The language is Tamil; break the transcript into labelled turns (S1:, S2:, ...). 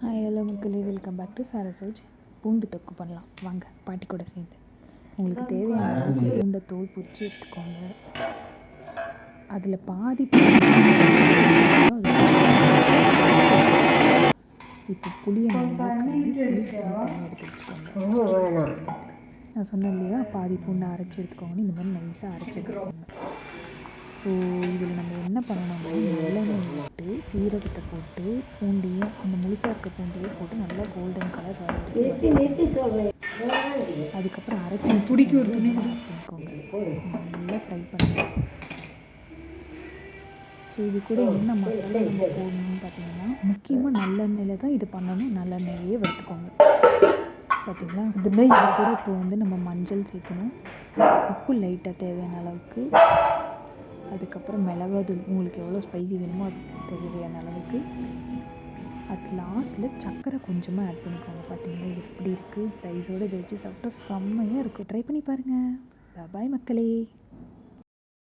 S1: ஹாய் ஹலோ மக்களே. வெல்கம் பேக் டு சாரசோஜ் பூண்டு தொக்கு பண்ணலாம். வாங்க பாட்டி கூட சேர்ந்து. உங்களுக்கு தேவையான பூண்டை தோல் பிடிச்சி எடுத்துக்கோங்க. அதில் பாதி இப்போ புளியை நல்லா நான் சொன்னேன் இல்லையா பாதி பூண்டை அரைச்சி எடுத்துக்கோங்கன்னு. இந்த மாதிரி நைஸாக அரைச்சி எடுத்துக்கோங்க. ஸோ இதில் நம்ம என்ன பண்ணணும்னா நல்லெண்ணெய் விட்டு சீரகத்தை போட்டு பூண்டையும் அந்த முழுசாக இருக்க பூண்டையும் போட்டு நல்லா கோல்டன் கலர் அதுக்கப்புறம் அரைச்சி துடிக்கி ஒரு துணி நல்லா ஃப்ரை பண்ணுங்க ஸோ இது கூட என்ன மசாலா நம்ம போடணும்னு பார்த்தீங்கன்னா முக்கியமாக நல்லெண்ணெயில் தான் இது பண்ணணும். நல்லெண்ணெயிலேயே வறுத்துக்கோங்க. பார்த்தீங்களா? இதில் இது கூட இப்போ வந்து நம்ம மஞ்சள் சேர்க்கணும். உப்பு லைட்டாக தேவையான அளவுக்கு. அதுக்கப்புறம் மிளகாத்தூள் உங்களுக்கு எவ்வளோ ஸ்பைசி வேணுமோ அது தேவையான அளவுக்கு. அட் லாஸ்ட்டில் சர்க்கரை கொஞ்சமாக ஆட் பண்ணிக்கோங்க. பார்த்தீங்களா எப்படி இருக்குது ரைஸோடு இதை வச்சு சாப்பிட்டா செம்மையாக இருக்கும். ட்ரை பண்ணி பாருங்கள் பாய் மக்களே.